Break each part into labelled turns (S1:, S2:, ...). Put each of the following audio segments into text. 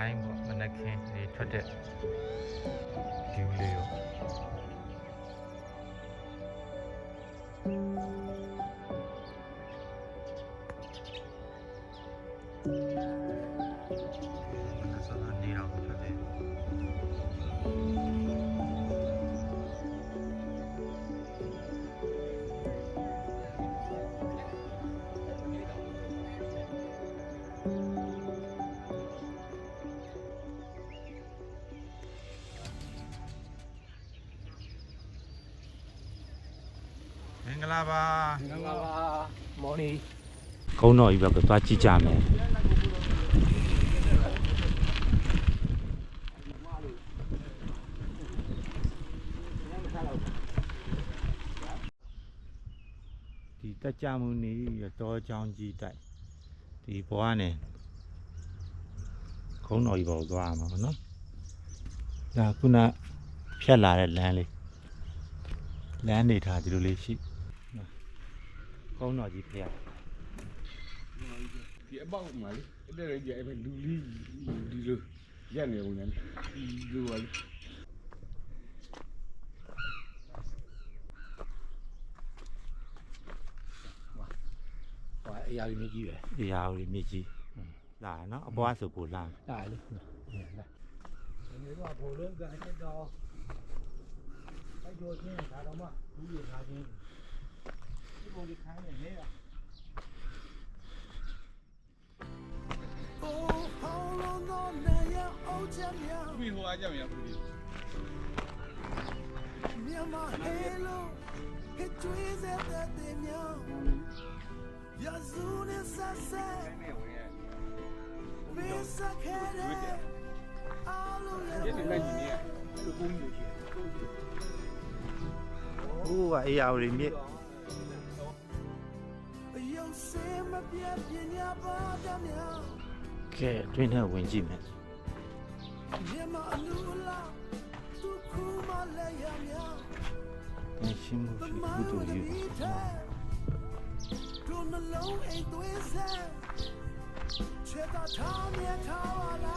S1: ပိုင်းပေါ့မနက်ခင်းနေထွက်တဲ့ view လေးရော မင်္ဂလာပါ
S2: ငါပါမော်နီ
S1: ကုန်းတော်ကြီးဘက်ကသွားကြည့်ကြမယ်ဒီတက်ကြမှုနေတော့ချောင်းကြီးတိုက်ဒီဘွားနဲ့ကုန်းတော်ကြီးဘောသွားမှာပေါ့နော်ဒါခုနဖြတ်လာတဲ့လမ်းလေးလမ်းနေထားဒီလိုလေးရှိ ကုန်းတော်ကြီးဖျက်
S2: ဒီအပေါက်မှာလေအဲ့ဒါကြီးအဲ့လူလီဒီလိုရက်နေဦးနေဒီလိုပါလေဟိုအရာကြီးမြကြီးပဲ
S1: အရာဦးမြစ်ကြီးလာနော်အပွားဆိုကိုလာ
S2: ဒါလေလာလာဒီတော့ဘိုးလုံးကအဲ့တော့အဲ့တော့ချင်းဒါတော့မှဘူးရထားချင်း ဒီဘုံဒီခိုင်းနေနေရ
S3: ပြီးဟိုအားကြောင့်ရဘူးလေ
S4: Myanmar hello, it trees at the dinner. Yazoo is a set,
S3: နဲ့ဝင်ရ
S4: miss a cat. All
S3: ဒီ
S4: over
S3: နေ့နိုင်ကြီးနေရ
S2: လူကုန်ကြီးရှိ
S1: ဟိုကအရာ ဦးမြစ်
S4: you see my baby, your body.
S1: ကဲတွင်းထဲဝင်ကြည့်မယ်
S4: Myanmar lula, to cool my layamia.
S1: အင်းရှင်းမှု
S4: The
S1: ရှိ
S4: man
S1: ဘူးတူ
S4: with
S1: ယူ
S4: the meter. Don't alone ain't doing that. Check out time, yeah, tower. My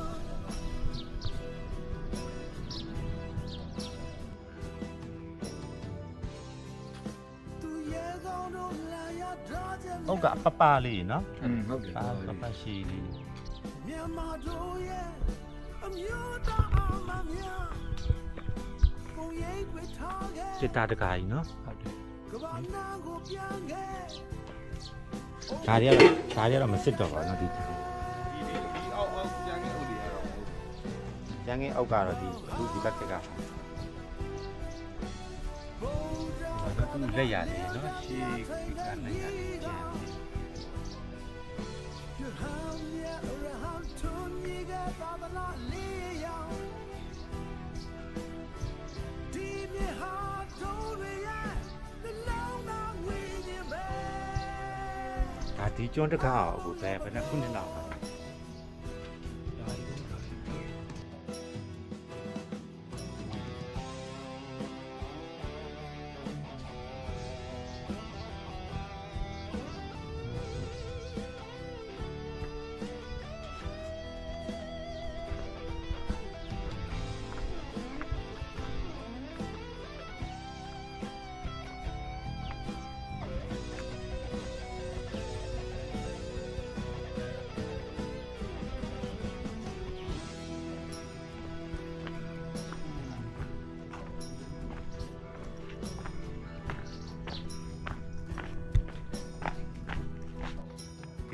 S4: တော့ကြဟုတ်က
S1: ပပလေးနော်
S2: อืมဟုတ်တယ်
S1: ပါပပရှိလေး
S4: မြန်မာတို့ရဲ့အမျိုးသားအမများပုံရိပ်တွေထားခဲ့
S1: စစ်တာတကာကြီးနော်
S2: ဟုတ်တယ်
S4: ကဘာနာကိုပြန်ခဲ့
S1: ဒါတွေကတော့ဒါတွေကတော့မစစ်တော့ပါဘူးနော်ဒီ
S3: ဒီဒီအောက်အောက်ကျန်တဲ့ဦးတွေကတော့
S1: ရန်ကင်းအောက်ကတော့ဒီအခုဒီဘက်ကက အခုလက်ရတယ်နော်ရှေးကလည်းရတယ်ကျန်
S4: ရဟန်းမြတ်ရဟန်းထုံကြီးကသာသနာလေးရောင်ဒီမြေဟာတို့ရဲ့နှလုံးသားဝိညာဉ်ပဲ
S1: ဒါဒီကျွန်းတစ်ခါအောင်အခုပဲဘယ်နှခုနှစ်လောက်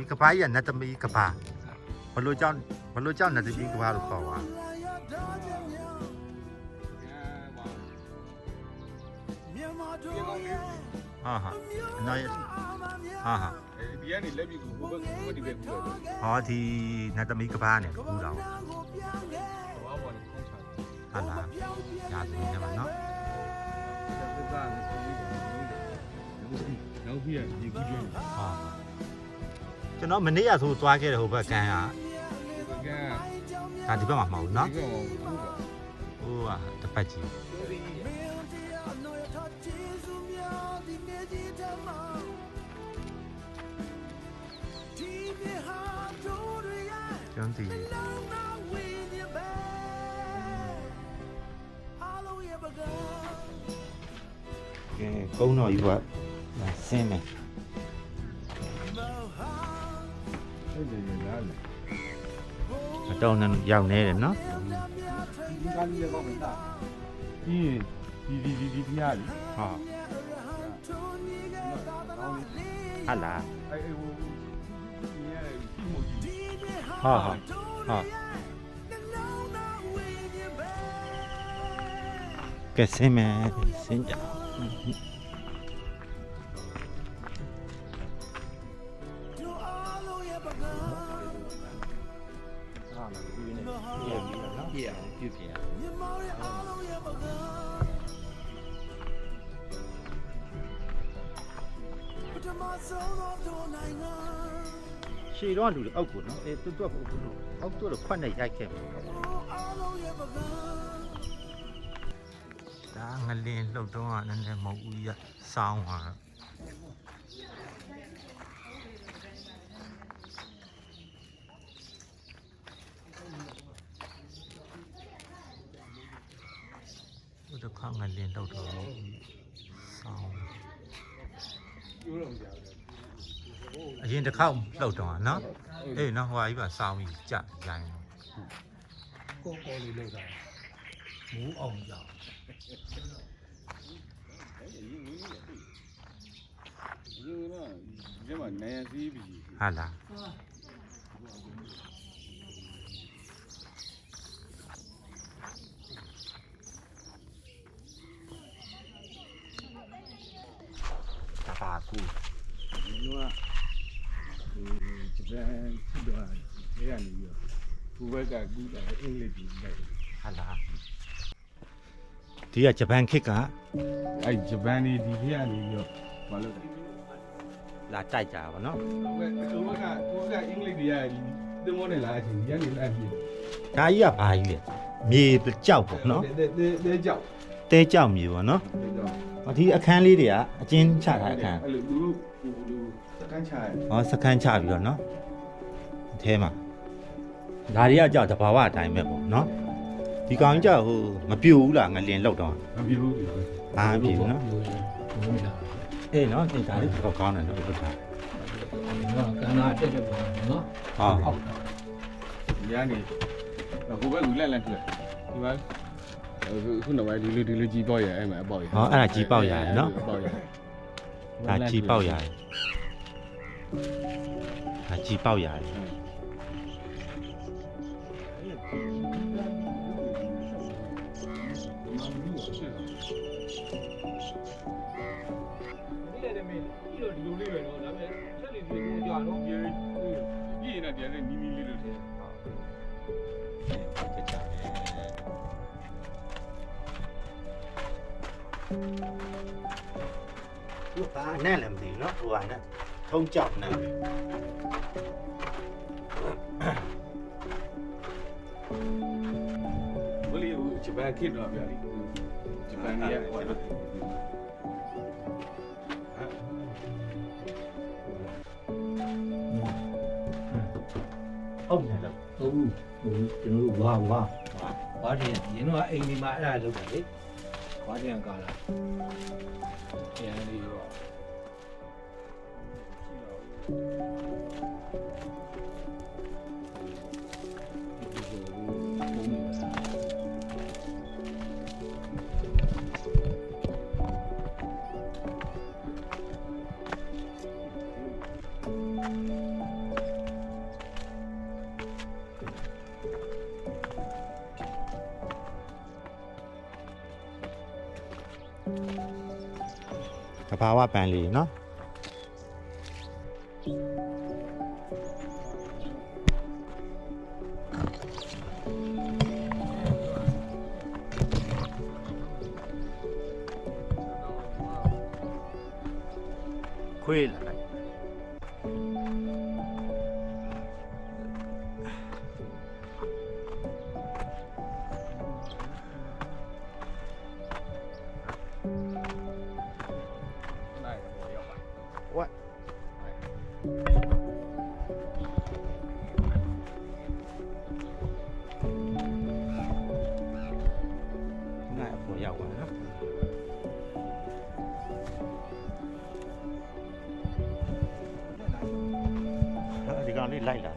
S2: က
S1: ဘာကြီးကနတ်သမီးကဘာဘလို့ကြောင့်ဘလို့ကြောင့်နတ်သမီးကဘာလို့ခေါ်ပါ
S4: လာရတော့ကြမြောင်
S3: အဲပါ
S4: မြန်မာတို့ရဲ့
S1: ဩဟာဟာအနောက်ရဟာဟာ
S3: ဒီကနေလက်ပြီးကိုဘက်ဘက်ဒီဘက်ပြီးတော့
S1: ဟောဒီနတ်သမီးကဘာနဲ့ကူတာ
S3: ဘာဘောနဲ့ခေါင်းချတယ်
S1: ဟာလားညာသူနေမှာနော်
S3: သစ္စာနဲ့ကိုပြီးတော့နောက်ပြီးရေကူးကျွန်း
S1: ဟာ ကျွန်တော်မနေ့ကဆိုသွားခဲ့တယ်ဟိုဘက်ကန်းက
S3: ကဲ
S1: ဒါဒီဘက်မှာမဟုတ်ဘူးနော်
S3: ဒီကောင်ဟုတ်ပါ
S1: ဟိုကတစ်ပတ်ကြီးကျွန်တော်ဒီကဲကုန်းတော်ကြီးကဆင်းမယ်
S3: အဲ့ဒီရလာတယ်
S1: အတော်နဲ့ရောက်နေတယ်နော်
S3: ဒီကားလေးလည်းကောင်းတယ် တာဒီဒီဒီဒီဒီဖျားလေ
S1: ဟာဟာလား
S3: အဲ့ဟိုဒီရဲ့ဒီမိုကြီး
S1: ဟာဟာဟာကဲဆင်းမယ်ဆင်းကြ
S3: ဟာမပြီးနေပြည့်ပြီနော်ပြည့်အောင်ပြည့်ပြည့်
S1: ရှည်တော့လူတွေအောက်ကိုနော်အဲတွတ်တွတ်အောက်တွတ်တော့ခွက်နဲ့ရိုက်ခဲ့မှာဒါငလင်းလှုပ်တော့ကနည်းနည်းမဟုတ်ဘူးရစောင်းသွားတော့ ဘုဒ္ဓခငလင်းလှုပ်တော့စောင်း
S3: ပြောတော့မကြဘူး
S1: အရင်တစ်ခေါက်လှုပ်တော့နော်အေးနော်ဟိုဟာကြီးပါစောင်းကြီးကြရိုင်း
S2: ကိုကိုလေးလောက်တာမူးအောင်ကြောင်
S3: ဒီနော်ဒီမှာနိုင်စီးပြီ
S1: ဟာလားတပါကူ
S3: ဒီက ဒီဂျပန်ဖြစ်တော့နေရနေပြီးတော့ဘူဘက်ကကူးတာအင်္ဂလိပ်ပြည်လိုက်
S1: ဟာလားဒီကဂျပန်ခေတ်က
S3: အဲ့ဂျပန်နေဒီခေတ်ကနေပြီးတော့မလုပ်တယ်
S1: လာတိုက်ကြပါနော်
S3: ဘယ်သူကသူကအင်္ဂလိပ်တွေကဒီမောနဲ့လာချင်ဒီကနေလာပြီ
S1: ဒါကြီးကဘာကြီးလဲမြေကြောက်ပေါ့နော်
S3: တဲတဲတဲကြောက်
S1: တဲကြောက်မြေပေါ့နော်
S3: တဲကြောက်
S1: ဟောဒီအခန်းလေးတွေကအကျဉ်းချထားအခန်း
S3: အဲ့လိုလူလူလူစကန်ချာရ
S1: ဟောစခန်းချပြီးတော့နော်အထဲမှာဒါတွေကကြောက်တဘာဝအတိုင်းပဲပေါ့နော်ဒီကောင်ကြီးကြောက်ဟိုမပြိုဘူးလားငလင်လောက်တော့
S3: မပြေဘူးဒီ
S1: ဘာမပြိုဘူးနော်
S2: လို့ရဘုံလာ
S1: အေးနော်ဒီဒါလေးတော့ကောင်းတယ်နော်ဟုတ်တာ
S2: တော့ကံလာတက်တဲ့ပုံနော်
S1: ဟာ
S2: ဟုတ်
S3: ဒီကနေဟိုဘက်ကလက်လက်ထွက်ဒီမှာ ခုနောက်ပိုင်းဒီလိုဒီလိုကြီးပေါက်ရအဲ့မှာအပေါက်ရ
S1: ဟောအဲ့ဒါကြီးပေါက်ရတယ်နော်
S3: အပေါက်ရ
S1: ဒါကြီးပေါက်ရတယ်ဒါကြီးပေါက်ရတယ်
S2: ဒီလေမင်းဒီလိုဒီလိုလေးပဲနော်ဒါပေမဲ့ချက်လေးဒီလိုကြာတော့
S3: ဒီဒီနေတယ်နီးနီးလေးလို့ထင်
S1: သူကနဲ့လည်းမသိဘူးနော်ဟိုကနဲ့ထုံးကြောက် နဲ့
S3: ဘလီဂျပန်ခေတ်တော့ပြလိဂျပန်ကြီးက
S1: ဟုတ်တယ်လို့
S2: ဟုတ်ဘူးဟိုကျွန်တော်တို့ဝါဝါဝါတင်ရင်းတော့အိမ် ဒီမှာအဲ့ဒါ
S1: ဟတဘာဝပန်းလေးနော်ခွေးလာလိုက်
S3: နိုင်
S1: လေးလိုက်လာ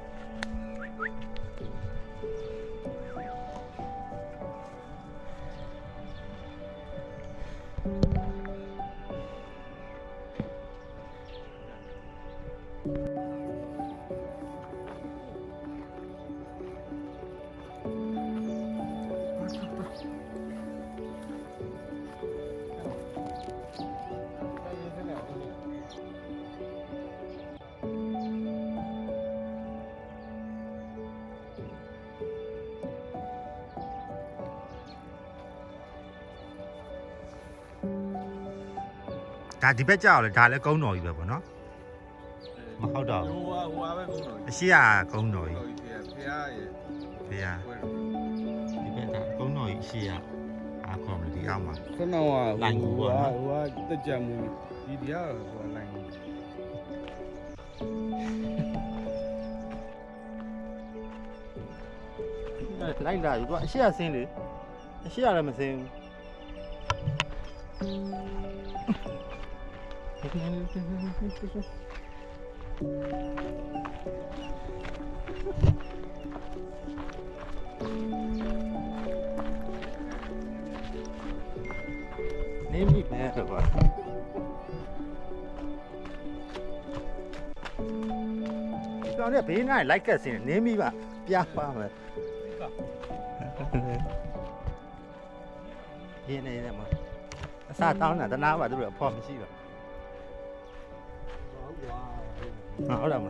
S1: ဒါဒီဘက်ကြောက်လေဒါလည်းကုန်းတော်ကြီးပဲပေါ့နော်မဟုတ်တော့ဘူး
S3: ဟိုဟာဟိုဟာပဲကုန်းတော်
S1: အရှိကကုန်းတော်ကြီး
S3: တော်ကြီးဖေဖះရဲ့
S1: ဖေးရ
S3: ပွဲ
S1: ဒီဘက်ကကုန်းတော်ကြီးအရှိကအာခေါ်မလို့ဒီအောက်မှာ
S3: ခဏက
S1: လိုင်ကူပေါ့နော်
S3: ဟိုဟာတက်ကြမှုဒီတရားဟိုလိုင်းကူ
S1: လိုက်လာပြီသူကအရှိကဆင်းလေအရှိကလည်းမဆင်းဘူး နေမိပဲတော့ပါကျွန်တော်လည်းဘေးနားလိုက်ကက်စင်းနေမိပါပြပါမယ်ရင်းနေတယ်မအစတောင်းတာတနာပါသူတို့အဖို့မရှိတော့ ငါဟုတ်တာမ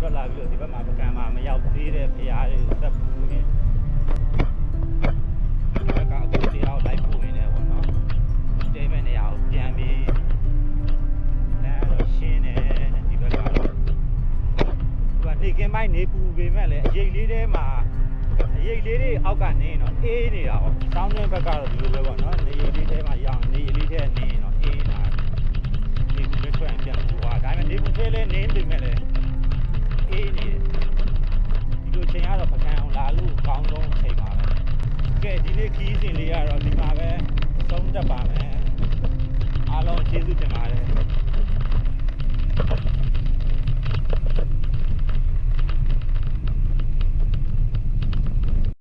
S1: ထွက်လာထွက်လာပြီးတော့ဒီဘက်မှာပကံမှာမရောက်သေးတဲ့ဖရားတွေစက်ပူနေဒီဘက်ကအခုတရားကိုလိုက်ပို့နေတယ်ပေါ့နော်တိမ်မဲ့နေရာကိုပြန်ပြီးလမ်းတော့ရှင်းတယ်ဒီဘက်ကတော့မိုက်နေပူပေမဲ့လည်းအရိပ်လေးထဲမှာအရိပ်လေးတွေအောက်ကနေတော့အေးနေတာပေါ့စောင်းတွင်းဘက်ကတော့ဒီလိုပဲပေါ့နော်နေရိပ်လေးထဲမှာရောင်နေရိပ်လေးထဲနေရင်တော့အေးနေတာနေပူလေးထွက်ရင်ပြန်ပူသွားဒါပေမဲ့နေပူထဲလဲနေပေမဲ့လည်း အေးနေတယ်ဒီလိုချိန်ကတော့ပကံအောင်လာလို့ကောင်းဆုံးချိန်ပါပဲကဲဒီနေ့ခီးစဉ်လေးကတော့ဒီမှာပဲသုံးတတ်ပါမယ်အားလုံးကျေးဇူးတင်ပါတယ်